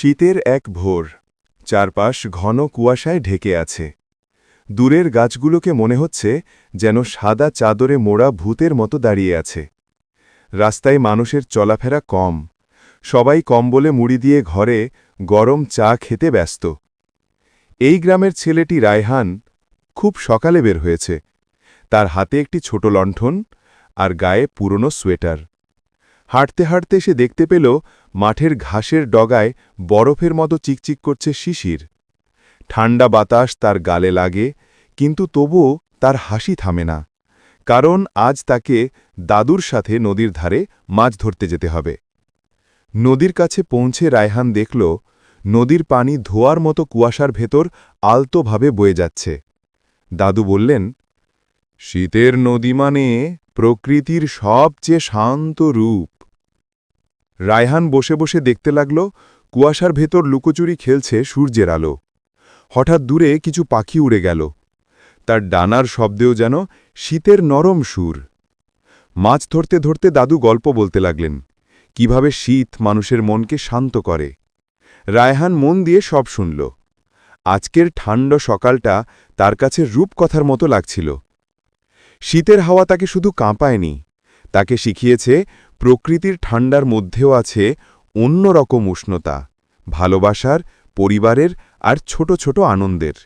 শীতের এক ভোর, চারপাশ ঘন কুয়াশায় ঢেকে আছে। দূরের গাছগুলোকে মনে হচ্ছে যেন সাদা চাদরে মোড়া ভূতের মতো দাঁড়িয়ে আছে। রাস্তায় মানুষের চলাফেরা কম, সবাই কম্বলে মুড়ি দিয়ে ঘরে গরম চা খেতে ব্যস্ত। এই গ্রামের ছেলেটি রায়হান খুব সকালে বের হয়েছে। তার হাতে একটি ছোট লণ্ঠন আর গায়ে পুরনো সোয়েটার। হাঁটতে হাঁটতে সে দেখতে পেল মাঠের ঘাসের ডগায় বরফের মতো চিকচিক করছে শিশির। ঠান্ডা বাতাস তার গালে লাগে, কিন্তু তবুও তার হাসি থামে না, কারণ আজ তাকে দাদুর সাথে নদীর ধারে মাছ ধরতে যেতে হবে। নদীর কাছে পৌঁছে রায়হান দেখল, নদীর পানি ধোয়ার মতো কুয়াশার ভেতর আলতোভাবে বয়ে যাচ্ছে। দাদু বললেন, শীতের নদী মানে প্রকৃতির সবচেয়ে শান্ত রূপ। রায়হান বসে বসে দেখতে লাগল, কুয়াশার ভেতর লুকোচুরি খেলছে সূর্যের আলো। হঠাৎ দূরে কিছু পাখি উড়ে গেল। তার ডানার শব্দেও যেন শীতের নরম সুর। মাছ ধরতে ধরতে দাদু গল্প বলতে লাগলেন, কীভাবে শীত মানুষের মনকে শান্ত করে। রায়হান মন দিয়ে সব শুনল। আজকের ঠান্ড সকালটা তার কাছে রূপকথার মতো লাগছিল। শীতের হাওয়া তাকে শুধু কাঁপায়নি তাকে শিখিয়েছে প্রকৃতির ঠান্ডার মধ্যেও আছে অন্যরকম উষ্ণতা ভালোবাসার পরিবারের আর ছোট ছোট আনন্দের।